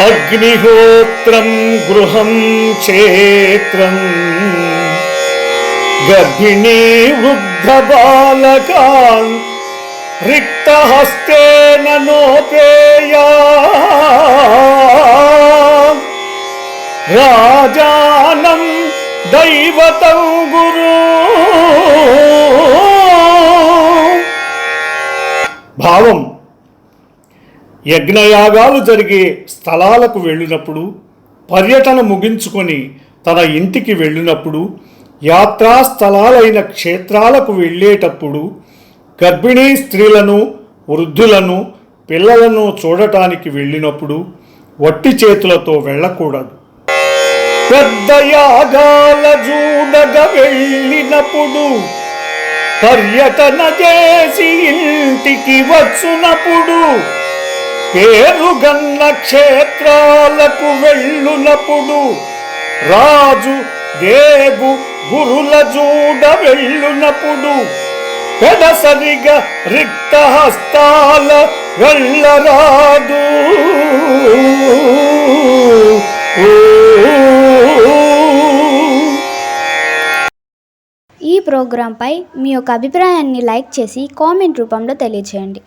అగ్నిహోత్రం గృహం క్షేత్రం. గర్భిణీ వృద్ధ బాలకాన్ రిక్తహస్తేన నోపేయా. రాజానం దైవతం గురు. భావం యజ్ఞయాగాలు జరిగే స్థలాలకు వెళ్ళినప్పుడు పర్యటన ముగించుకొని తన ఇంటికి వెళ్ళినప్పుడు యాత్రా స్థలాలైన క్షేత్రాలకు వెళ్ళేటప్పుడు గర్భిణీ స్త్రీలను వృద్ధులను పిల్లలను చూడటానికి వెళ్ళినప్పుడు వట్టి చేతులతో వెళ్ళకూడదు. పెద్ద యాగాల జూడగా వెళ్ళినప్పుడు పర్యటన చేసి ఇంటికి వచ్చినప్పుడు పేరుగన్న క్షేత్రాలకు వెళ్ళునప్పుడు రాజు దేవు గురుల చూడ వెళ్ళునప్పుడు పెడసరిగా రిక్త హస్తాల వెళ్ళరాదు. ఈ ప్రోగ్రాంపై మీ యొక్క అభిప్రాయాన్ని లైక్ చేసి కామెంట్ రూపంలో తెలియజేయండి